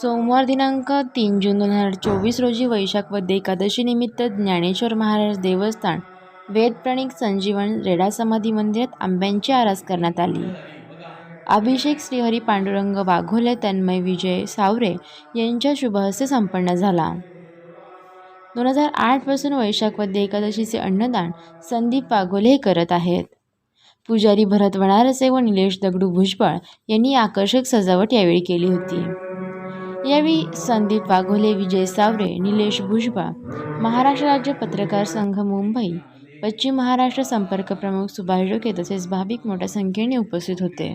सोमवार दिनांक तीन जून दोन हजार चोवीस रोजी वैशाख वद्य एकादशीनिमित्त ज्ञानेश्वर महाराज देवस्थान वेदप्रणिक संजीवन रेडा समाधी मंदिरात आंब्यांची आरास करण्यात आली. अभिषेक श्रीहरी पांडुरंग वाघोले तन्मय विजय सावरे यांच्या शुभहस्ते संपन्न झाला. दोन हजार आठपासून वैशाख वद्य एकादशीचे अन्नदान संदीप वाघोले हे करत आहेत. पुजारी भरत वणारसे व निलेश दगडू भुजबळ यांनी आकर्षक सजावट यावेळी केली होती. यावेळी संदीप वाघोले विजय सावरे निलेश भुजबळ महाराष्ट्र राज्य पत्रकार संघ मुंबई पश्चिम महाराष्ट्र संपर्क प्रमुख सुभाष डोके तसेच भाविक मोठ्या संख्येने उपस्थित होते.